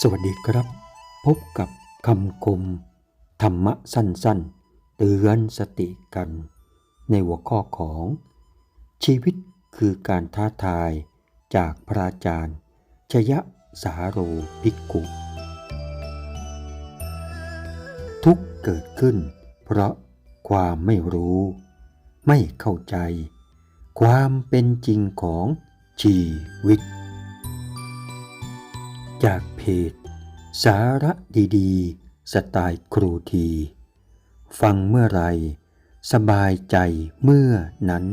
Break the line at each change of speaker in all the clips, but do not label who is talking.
สวัสดีครับ พบกับคำคม ธรรมะสั้นๆ เตือนสติกัน ในหัวข้อของ ชีวิตคือการท้าทายจากพระอาจารย์ ชยะสาโรภิกขุ ทุกเกิดขึ้น เพราะความไม่รู้ ไม่เข้าใจ ความเป็นจริงของชีวิต จากเพจ สาระดีๆ สไตล์ครูที ฟังเมื่อไร สบายใจเมื่อนั้น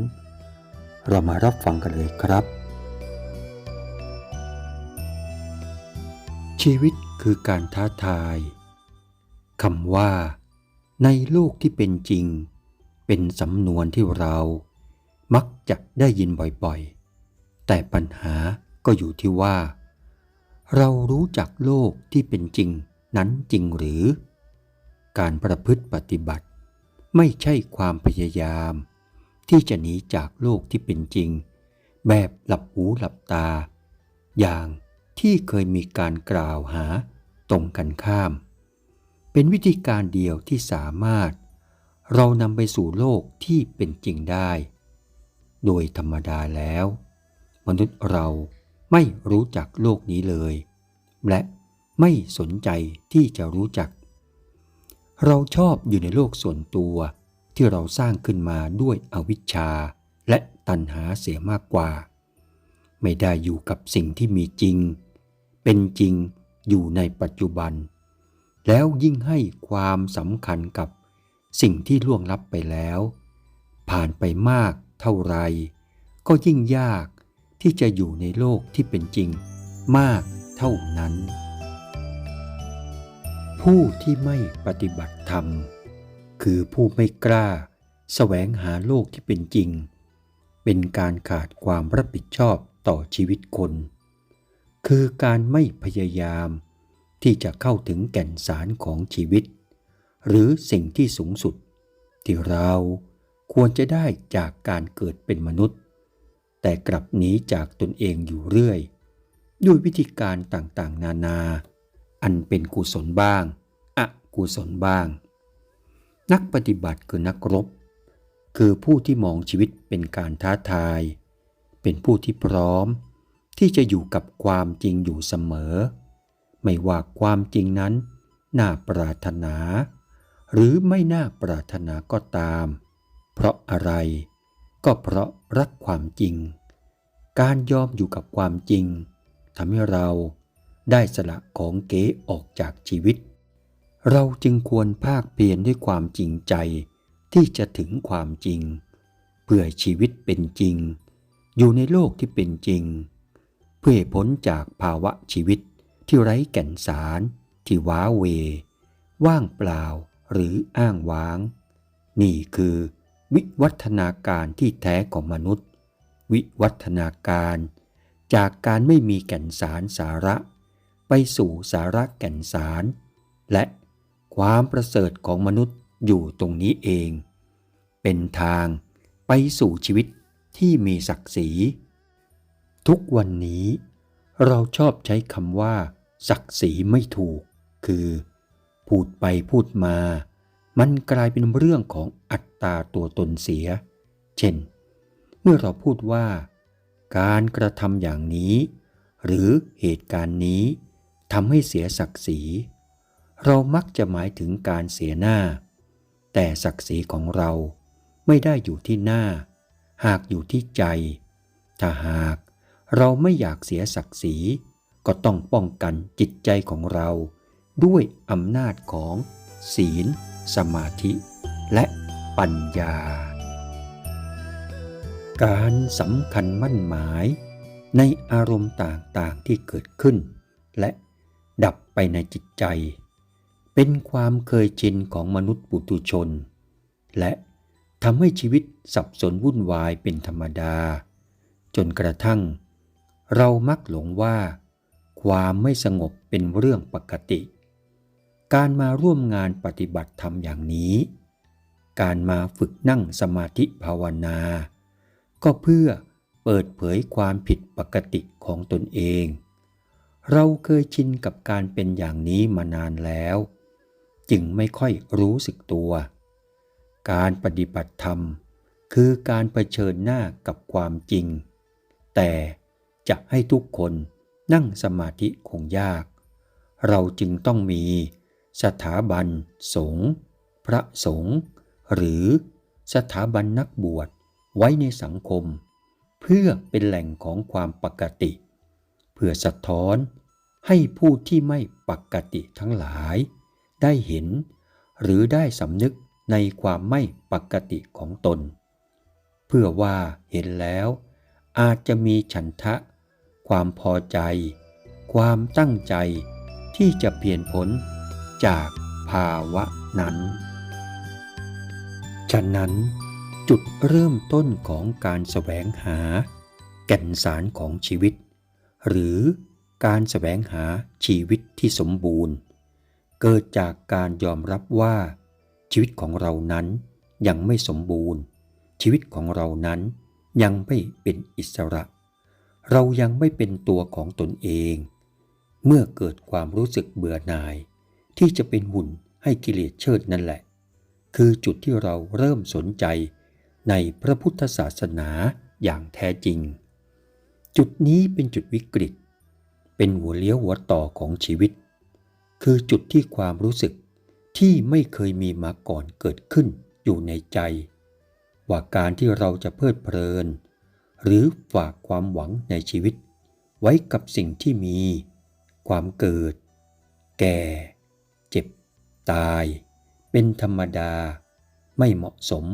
เรามารับฟังกันเลยครับ ชีวิตคือการท้าทายคำว่า ในโลกที่เป็นจริง เป็นสำนวนที่เรามักจะได้ยินบ่อยๆ แต่ปัญหาก็อยู่ที่ว่า เรารู้จักโลกที่เป็นจริงนั้นจริงหรือ การประพฤติปฏิบัติ ไม่ใช่ความพยายาม ที่จะหนีจากโลกที่เป็นจริง แบบหลับหูหลับตา อย่างที่เคยมีการกล่าวหาตรงกันข้าม เป็นวิธีการเดียวที่สามารถ เรานำไปสู่โลกที่เป็นจริงได้ โดยธรรมดาแล้ว มนุษย์เรา ไม่รู้จักโลกนี้เลย และไม่สนใจที่จะรู้จัก เราชอบอยู่ในโลกส่วนตัวที่เราสร้างขึ้นมาด้วยอวิชชาและตัณหาเสียมากกว่า ไม่ได้อยู่กับสิ่งที่มีจริง เป็นจริงอยู่ในปัจจุบัน แล้วยิ่งให้ความสำคัญกับสิ่งที่ล่วงลับไปแล้ว ผ่านไปมากเท่าไร ก็ยิ่งยาก ที่จะอยู่ในโลกที่เป็นจริงมากเท่านั้น ผู้ที่ไม่ปฏิบัติธรรม คือผู้ไม่กล้าแสวงหาโลกที่เป็นจริง เป็นการขาดความรับผิดชอบต่อชีวิตคน คือการไม่พยายามที่จะเข้าถึงแก่นสารของชีวิต หรือสิ่งที่สูงสุด ที่เราควรจะได้จากการเกิดเป็นมนุษย์ แต่กลับหนีจากตนเองอยู่เรื่อย ด้วยวิธีการต่างๆ นานา อันเป็นกุศลบ้างอกุศลบ้าง นักปฏิบัติคือนักรบ คือผู้ที่มองชีวิตเป็นการท้าทาย เป็นผู้ที่พร้อม ที่จะอยู่กับความจริงอยู่เสมอ ไม่ว่าความจริงนั้น น่าปรารถนา หรือไม่น่าปรารถนาก็ตาม เพราะอะไร ก็เพราะรักความจริง การยอมอยู่กับความจริงทำให้เราได้สละของเก๋ออกจากชีวิต เราจึงควรภาคเพียรด้วยความจริงใจที่จะถึงความจริง เพื่อชีวิตเป็นจริง อยู่ในโลกที่เป็นจริง เพื่อพ้นจากภาวะชีวิตที่ไร้แก่นสาร ที่ว้าเว ว่างเปล่าหรืออ้างว้าง นี่คือ วิวัฒนาการที่แท้ของมนุษย์ วิวัฒนาการจากการไม่มีแก่นสารสาระ ไปสู่สาระแก่นสาร และความประเสริฐของมนุษย์อยู่ตรงนี้เอง เป็นทางไปสู่ชีวิตที่มีศักดิ์ศรี ทุกวันนี้เราชอบใช้คำว่า ศักดิ์ศรีไม่ถูก คือ พูดไปพูดมา มันกลายเป็นเรื่องของอัตตาตัวตนเสีย เช่น เมื่อเราพูดว่า การกระทำอย่างนี้ หรือเหตุการณ์นี้ทำให้เสียศักดิ์ศรี เรามักจะหมายถึงการเสียหน้า แต่ศักดิ์ศรีของเราไม่ได้อยู่ที่หน้า หากอยู่ที่ใจ ถ้าหากเราไม่อยากเสียศักดิ์ศรีก็ต้องป้องกันจิตใจของเรา ด้วยอำนาจของศีล สมาธิและปัญญา การสำคัญมั่นหมายในอารมณ์ต่างๆที่เกิดขึ้น และดับไปในจิตใจ เป็นความเคยชินของมนุษย์ปุถุชน และทำให้ชีวิตสับสนวุ่นวายเป็นธรรมดา จนกระทั่ง เรามักหลงว่า ความไม่สงบเป็นเรื่องปกติ การมาร่วมงานปฏิบัติธรรมอย่างนี้ การมาฝึกนั่งสมาธิภาวนา ก็เพื่อเปิดเผยความผิดปกติของตนเอง เราเคยชินกับการเป็นอย่างนี้มานานแล้ว จึงไม่ค่อยรู้สึกตัว การปฏิบัติธรรม คือการเผชิญหน้ากับความจริง แต่จะให้ทุกคนนั่งสมาธิคงยาก เราจึงต้องมี สถาบัน สงฆ์พระสงฆ์หรือสถาบันนักบวชไว้ในสังคม เพื่อเป็นแหล่งของความปกติ เพื่อสะท้อนให้ผู้ที่ไม่ปกติทั้งหลาย ได้เห็น หรือได้สำนึกในความไม่ปกติของตน เพื่อว่าเห็นแล้ว อาจจะมีฉันทะ ความพอใจ ความตั้งใจที่จะเปลี่ยนผล จากภาวะนั้น ฉะนั้นจุดเริ่มต้นของการแสวงหา แก่นสารของชีวิต หรือการแสวงหาชีวิตที่สมบูรณ์ เกิดจากการยอมรับว่าชีวิตของเรานั้นยังไม่สมบูรณ์ ชีวิตของเรานั้นยังไม่เป็นอิสระ เรายังไม่เป็นตัวของตนเอง เมื่อเกิดความรู้สึกเบื่อหน่าย ที่จะเป็นหุ่นให้กิเลสเชิดนั่นแหละ คือจุดที่เราเริ่มสนใจในพระพุทธศาสนาอย่างแท้จริง จุดนี้เป็นจุดวิกฤต เป็นหัวเลี้ยวหัวต่อของชีวิต คือจุดที่ความรู้สึกที่ไม่เคยมีมาก่อนเกิดขึ้นอยู่ในใจ ว่าการที่เราจะเพลิดเพลิน หรือฝากความหวังในชีวิต ไว้กับสิ่งที่มี ความเกิด แก่ ตาย เป็นธรรมดา ไม่เหมาะสม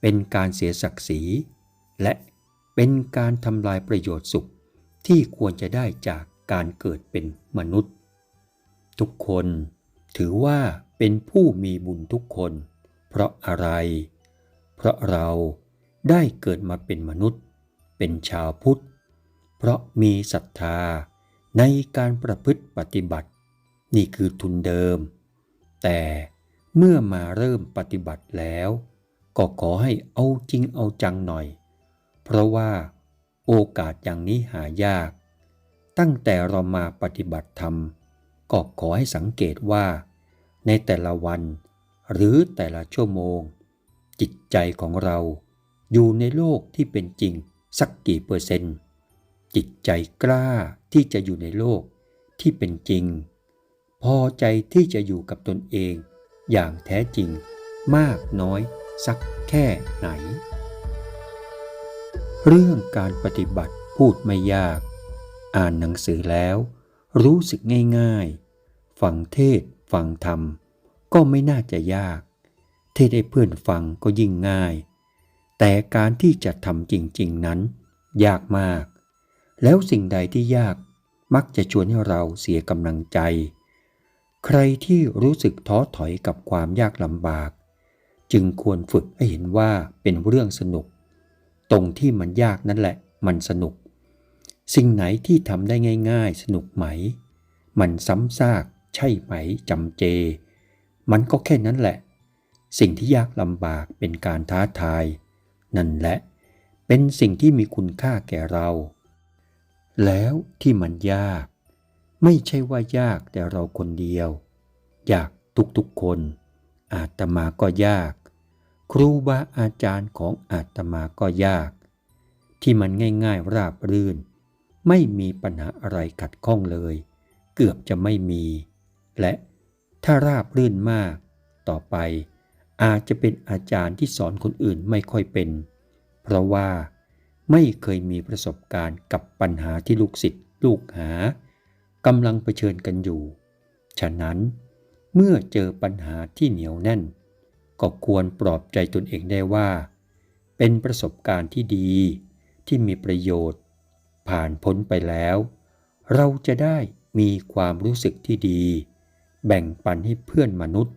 เป็นการเสียศักดิ์ศรี และเป็นการทำลายประโยชน์สุขที่ควรจะได้จากการเกิดเป็นมนุษย์ ทุกคนถือว่าเป็นผู้มีบุญทุกคน เพราะอะไร เพราะเราได้เกิดมาเป็นมนุษย์ เป็นชาวพุทธ เพราะมีศรัทธาในการประพฤติปฏิบัติ นี่คือทุนเดิม แต่เมื่อมาเริ่มปฏิบัติแล้ว ก็ขอให้เอาจริงเอาจังหน่อย เพราะว่าโอกาสอย่างนี้หายาก ตั้งแต่เรามาปฏิบัติธรรมก็ขอให้สังเกตว่า ในแต่ละวัน หรือแต่ละชั่วโมง จิตใจของเราอยู่ในโลกที่เป็นจริงสักกี่เปอร์เซนต์ จิตใจกล้าที่จะอยู่ในโลกที่เป็นจริง พอใจที่จะอยู่กับตนเอง อย่างแท้จริงมากน้อยสักแค่ไหน เรื่องการปฏิบัติพูดไม่ยาก อ่านหนังสือแล้ว รู้สึกง่ายๆ ฟังเทศฟังธรรม ก็ไม่น่าจะยาก เทศให้เพื่อนฟังก็ยิ่งง่าย แต่การที่จะทำจริงๆนั้น ยากมาก แล้วสิ่งใดที่ยากมักจะชวนให้เราเสียกำลังใจ ใครที่รู้สึกท้อถอยกับความยากลำบาก จึงควรฝึกให้เห็นว่าเป็นเรื่องสนุก ตรงที่มันยากนั่นแหละ มันสนุก สิ่งไหนที่ทำได้ง่าย ๆ สนุกไหม มันซ้ำซากใช่ไหมจำเจ มันก็แค่นั้นแหละ สิ่งที่ยากลำบากเป็นการท้าทาย นั่นแหละ เป็นสิ่งที่มีคุณค่าแก่เรา แล้วที่มันยาก ไม่ใช่ว่ายากแต่เราคนเดียว ยากทุกๆคน อาตมาก็ยาก ครูบาอาจารย์ของอาตมาก็ยาก ที่มันง่ายๆราบรื่น ไม่มีปัญหาอะไรขัดข้องเลย เกือบจะไม่มี และถ้าราบรื่นมาก ต่อไปอาจจะเป็นอาจารย์ที่สอนคนอื่นไม่ค่อยเป็น เพราะว่าไม่เคยมีประสบการณ์กับปัญหาที่ลูกศิษย์ลูกหา กำลังเผชิญกันอยู่ ฉะนั้นเมื่อเจอปัญหาที่เหนียวแน่น ก็ควรปลอบใจตนเองได้ว่า เป็นประสบการณ์ที่ดีที่มีประโยชน์ ผ่านพ้นไปแล้ว เราจะได้มีความรู้สึกที่ดี แบ่งปันให้เพื่อนมนุษย์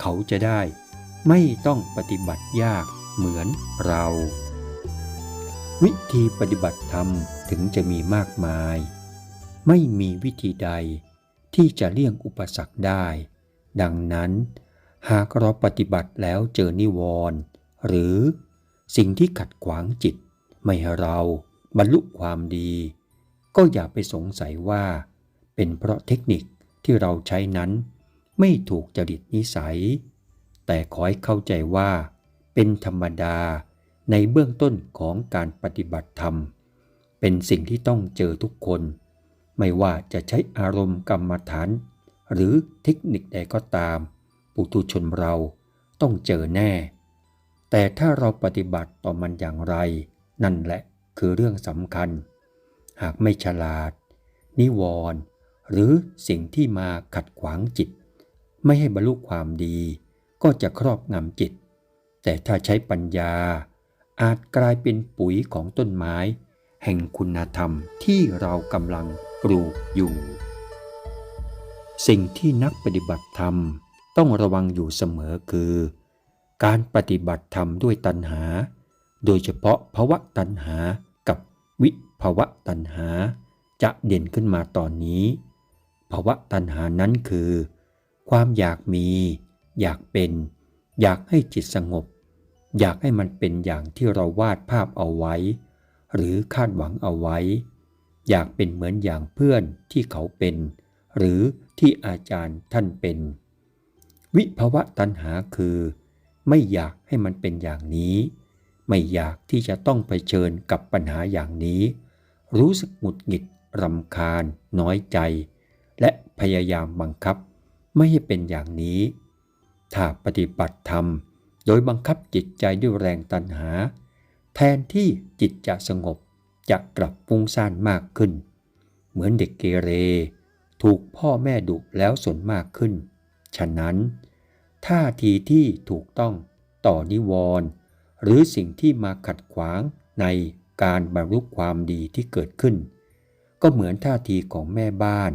เขาจะได้ไม่ต้องปฏิบัติยากเหมือนเรา วิธีปฏิบัติธรรมถึงจะมีมากมาย ไม่มีวิธีใดที่จะเลี่ยงอุปสรรคได้ ดังนั้น หากเราปฏิบัติแล้วเจอนิวรณ์หรือสิ่งที่ขัดขวางจิต ไม่ให้เราบรรลุความดี ก็อย่าไปสงสัยว่า เป็นเพราะเทคนิคที่เราใช้นั้น ไม่ถูกจริตนิสัย แต่ขอให้เข้าใจว่า เป็นธรรมดาในเบื้องต้นของการปฏิบัติธรรม เป็นสิ่งที่ต้องเจอทุกคน ไม่ว่าจะใช้อารมณ์กรรมฐาน หรือเทคนิคใดก็ตาม ปุถุชนเราต้องเจอแน่ แต่ถ้าเราปฏิบัติต่อมันอย่างไร นั่นแหละคือเรื่องสำคัญ หากไม่ฉลาด นิวรณ์หรือสิ่งที่มาขัดขวางจิต ไม่ให้บรรลุความดี ก็จะครอบงำจิต แต่ถ้าใช้ปัญญา อาจกลายเป็นปุ๋ยของต้นไม้ แห่งคุณธรรมที่เรากำลัง ปลูกอยู่ สิ่งที่นักปฏิบัติธรรมต้องระวังอยู่เสมอคือ การปฏิบัติธรรมด้วยตัณหา โดยเฉพาะภวะตัณหากับวิภวะตัณหา จะเด่นขึ้นมาตอนนี้ภาวะตัณหานั้นคือ ความอยากมี อยากเป็น อยากให้จิตสงบ อยากให้มันเป็นอย่างที่เราวาดภาพเอาไว้ หรือคาดหวังเอาไว้ อยากเป็นเหมือนอย่างเพื่อนที่เขาเป็น หรือที่อาจารย์ท่านเป็น วิภาวะตัณหาคือ ไม่อยากให้มันเป็นอย่างนี้ ไม่อยากที่จะต้องไปเชิญกับปัญหาอย่างนี้ รู้สึกหงุดหงิดรำคาญ น้อยใจ และพยายามบังคับ ไม่ให้เป็นอย่างนี้ ถ้าปฏิบัติธรรม โดยบังคับจิตใจด้วยแรงตัณหา แทนที่จิตจะสงบ จะกลับฟุ้งซ่านมากขึ้น เหมือนเด็กเกเร ถูกพ่อแม่ดุแล้วสนมากขึ้น ฉะนั้นท่าทีที่ถูกต้องต่อนิวรณ์หรือสิ่งที่มาขัดขวางในการบรรลุความดีที่เกิดขึ้น ก็เหมือนท่าทีของแม่บ้าน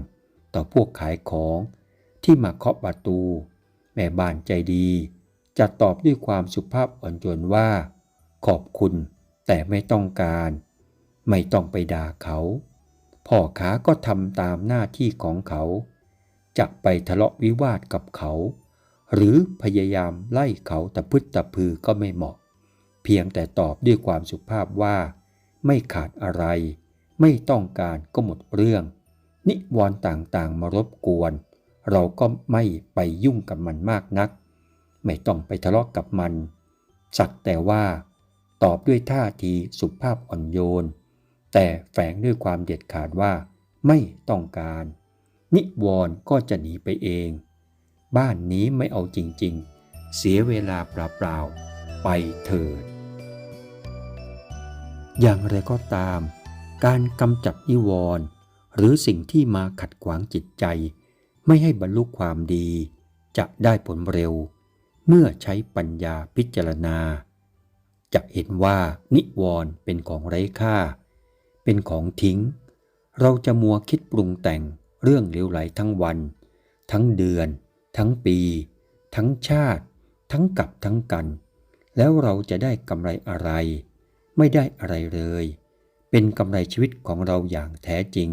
ต่อพวกขายของที่มาเคาะประตู แม่บ้านใจดี จะตอบด้วยความสุภาพอ่อนโยนว่า ขอบคุณแต่ไม่ต้องการ ไม่ต้องไปด่าเขาพ่อค้าก็ทำตามหน้าที่ของเขาจะไปทะเลาะวิวาทกับเขา หรือพยายามไล่เขาตะพึดตะพือก็ไม่เหมาะ เพียงแต่ตอบด้วยความสุภาพว่า ไม่ขาดอะไร ไม่ต้องการก็หมดเรื่อง นิวรณ์ต่างๆมารบกวน เราก็ไม่ไปยุ่งกับมันมากนัก ไม่ต้องไปทะเลาะกับมัน สักแต่ว่า ตอบด้วยท่าทีสุภาพอ่อนโยน แต่แฝงด้วยความเด็ดขาดว่าไม่ต้องการ นิวรณ์ก็จะหนีไปเอง บ้านนี้ไม่เอาจริงๆ เสียเวลาเปล่าๆ ไปเถิด อย่างไรก็ตาม การกำจัดนิวรณ์หรือสิ่งที่มาขัดขวางจิตใจ ไม่ให้บรรลุความดี จะได้ผลเร็ว เมื่อใช้ปัญญาพิจารณา จะเห็นว่านิวรณ์เป็นของไร้ค่า เป็นของทิ้ง เราจะมัวคิดปรุงแต่งเรื่องเลวไหลทั้งวัน ทั้งเดือน ทั้งปี ทั้งชาติ ทั้งกับทั้งกัน แล้วเราจะได้กำไรอะไร ไม่ได้อะไรเลย เป็นกำไรชีวิตของเราอย่างแท้จริง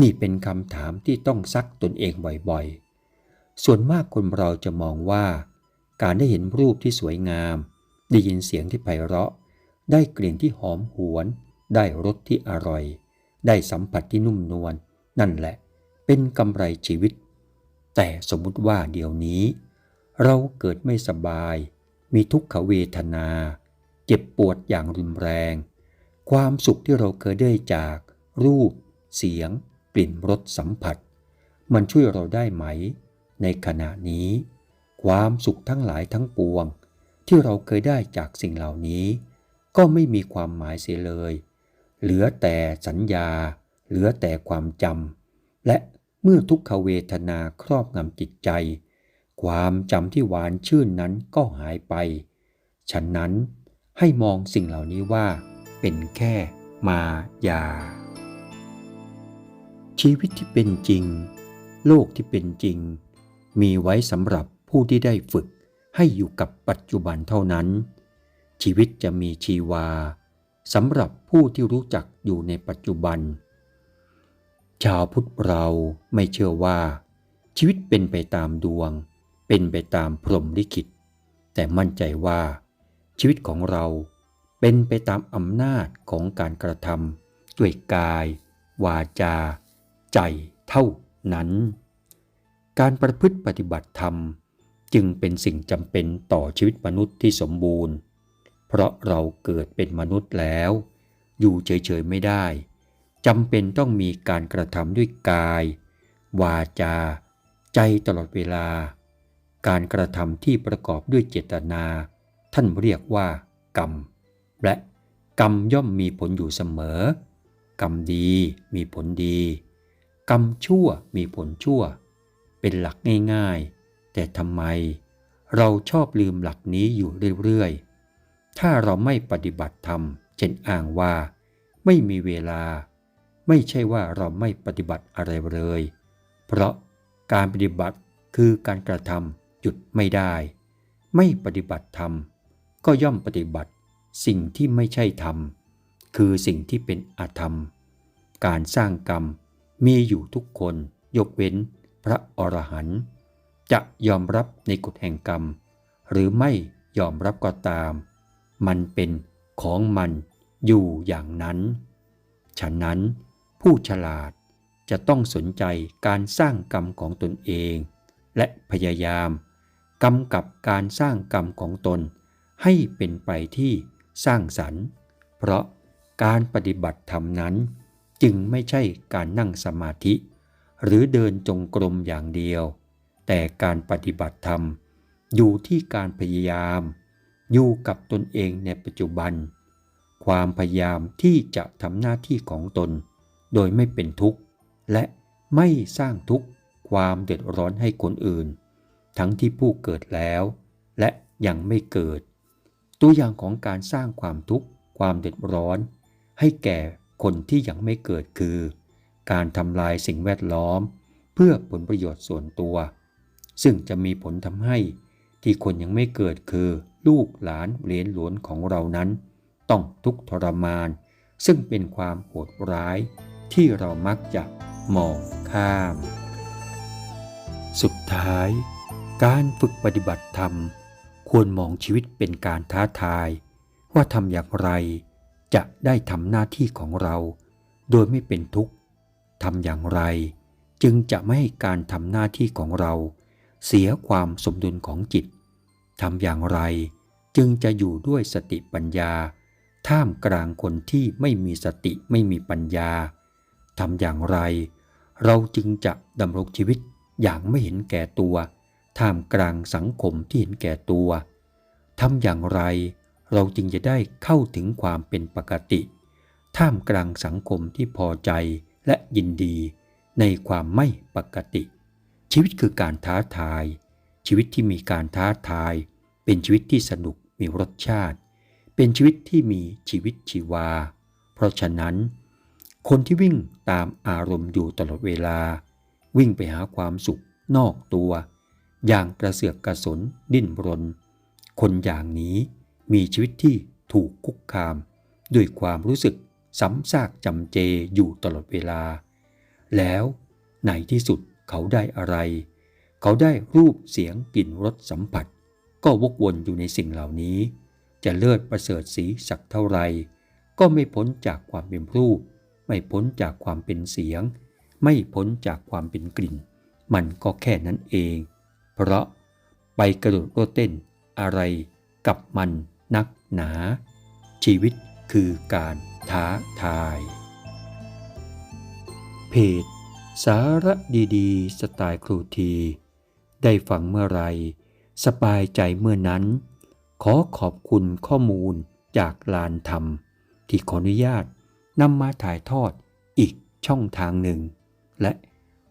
นี่เป็นคำถามที่ต้องซักตนเองบ่อยๆ ส่วนมากคนเราจะมองว่า การได้เห็นรูปที่สวยงาม ได้ยินเสียงที่ไพเราะ ได้กลิ่นที่หอมหวน ได้รสที่อร่อย ได้สัมผัสที่นุ่มนวลนั่นแหละ เป็นกำไรชีวิต แต่สมมุติว่าเดี๋ยวนี้ เราเกิดไม่สบาย มีทุกขเวทนา เจ็บปวดอย่างรุนแรง ความสุขที่เราเคยได้จาก รูป เสียง กลิ่นรสสัมผัส มันช่วยเราได้ไหม ในขณะนี้ ความสุขทั้งหลายทั้งปวง ที่เราเคยได้จากสิ่งเหล่านี้ ก็ไม่มีความหมายเสียเลย เหลือแต่สัญญา เหลือแต่ความจำ และเมื่อทุกขเวทนาครอบงำจิตใจ ความจำที่หวานชื่นนั้นก็หายไป ฉะนั้นให้มองสิ่งเหล่านี้ว่า เป็นแค่มายา ชีวิตที่เป็นจริง โลกที่เป็นจริง มีไว้สำหรับผู้ที่ได้ฝึกให้อยู่กับปัจจุบันเท่านั้น ชีวิตจะมีชีวา สำหรับผู้ที่รู้จักอยู่ในปัจจุบัน ชาวพุทธเราไม่เชื่อว่า ชีวิตเป็นไปตามดวง เป็นไปตามพรหมลิขิต แต่มั่นใจว่า ชีวิตของเราเป็นไปตามอำนาจของการกระทำด้วยกาย วาจา ใจเท่านั้น การประพฤติปฏิบัติธรรมจึงเป็นสิ่งจำเป็นต่อชีวิตมนุษย์ที่สมบูรณ์ เพราะเราเกิดเป็นมนุษย์แล้ว อยู่เฉยๆไม่ได้จำเป็นต้องมีการกระทำด้วยกาย วาจา ใจตลอดเวลา การกระทำที่ประกอบด้วยเจตนา ท่านเรียกว่า กรรม และกรรมย่อมมีผลอยู่เสมอ กรรมดีมีผลดี กรรมชั่วมีผลชั่ว เป็นหลักง่ายๆ แต่ทำไม เราชอบลืมหลักนี้อยู่เรื่อยๆ ถ้าเราไม่ปฏิบัติธรรม เช่นอ้างว่า ไม่มีเวลา ไม่ใช่ว่าเราไม่ปฏิบัติอะไรเลย เพราะการปฏิบัติคือการกระทำหยุดไม่ได้ ไม่ปฏิบัติธรรม ก็ย่อมปฏิบัติสิ่งที่ไม่ใช่ธรรม คือสิ่งที่เป็นอธรรม การสร้างกรรมมีอยู่ทุกคนยกเว้นพระอรหันต์จะยอมรับในกฎแห่งกรรม หรือไม่ยอมรับก็ตาม มันเป็นของมันอยู่อย่างนั้น ฉะนั้นผู้ฉลาดจะต้องสนใจการสร้างกรรมของตนเอง และพยายามกำกับการสร้างกรรมของตน ให้เป็นไปที่สร้างสรรค์ เพราะการปฏิบัติธรรมนั้น จึงไม่ใช่การนั่งสมาธิ หรือเดินจงกรมอย่างเดียว แต่การปฏิบัติธรรมอยู่ที่การพยายาม อยู่กับตนเองในปัจจุบัน ความพยายามที่จะทำหน้าที่ของตน โดยไม่เป็นทุกข์ และไม่สร้างทุกข์ความเดือดร้อนให้คนอื่น ทั้งที่ผู้เกิดแล้ว และยังไม่เกิด ตัวอย่างของการสร้างความทุกข์ความเดือดร้อน ให้แก่คนที่ยังไม่เกิดคือ การทำลายสิ่งแวดล้อม เพื่อผลประโยชน์ส่วนตัว ซึ่งจะมีผลทำให้ ที่คนยังไม่เกิดคือลูกหลานเหลนหลวนของเรานั้น ต้องทุกข์ทรมาน ซึ่งเป็นความโหดร้ายที่เรามักจะมองข้าม สุดท้าย การฝึกปฏิบัติธรรม ควรมองชีวิตเป็นการท้าทาย ว่าทำอย่างไร จะได้ทำหน้าที่ของเรา โดยไม่เป็นทุกข์ทำอย่างไร จึงจะไม่ให้การทำหน้าที่ของเรา เสียความสมดุลของจิตทำอย่างไรจึงจะอยู่ด้วยสติปัญญา ท่ามกลางคนที่ไม่มีสติไม่มีปัญญาทำอย่างไร เราจึงจะดำรงชีวิตอย่างไม่เห็นแก่ตัว ท่ามกลางสังคมที่เห็นแก่ตัวทำอย่างไร เราจึงจะได้เข้าถึงความเป็นปกติ ท่ามกลางสังคมที่พอใจและยินดีในความไม่ปกติ ชีวิตคือการท้าทาย ชีวิตที่มีการท้าทาย เป็นชีวิตที่สนุกมีรสชาติ เป็นชีวิตที่มีชีวิตชีวา เพราะฉะนั้น คนที่วิ่งตามอารมณ์อยู่ตลอดเวลา วิ่งไปหาความสุขนอกตัว อย่างกระเสือกกระสนดิ้นรน คนอย่างนี้มีชีวิตที่ถูกคุกคาม ด้วยความรู้สึกซ้ำซากจำเจอยู่ตลอดเวลา แล้วในที่สุด เขาได้อะไร เขาได้รูปเสียงกลิ่นรสสัมผัส ก็วกวนอยู่ในสิ่งเหล่านี้ จะเลิศประเสริฐสีสักเท่าไร ก็ไม่พ้นจากความเป็นรูป ไม่พ้นจากความเป็นเสียง ไม่พ้นจากความเป็นกลิ่น มันก็แค่นั้นเอง เพราะไปกระโดดโลดเต้นอะไรกับมันนักหนา ชีวิตคือการท้าทาย เพจ สาระดีๆ สไตล์ครูที ได้ฟังเมื่อไร สบายใจเมื่อนั้น ขอขอบคุณข้อมูลจากลานธรรม ที่ขออนุญาตนำมาถ่ายทอดอีกช่องทางหนึ่ง และ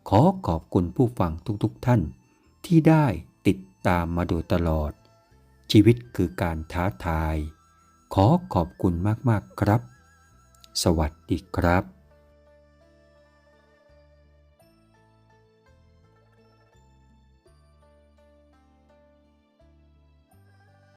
ขอขอบคุณผู้ฟังทุกๆทท่าน ที่ได้ติดตามมาโดยตลอด ชีวิตคือการท้าทาย ขอขอบคุณมากๆครับ สวัสดีครับ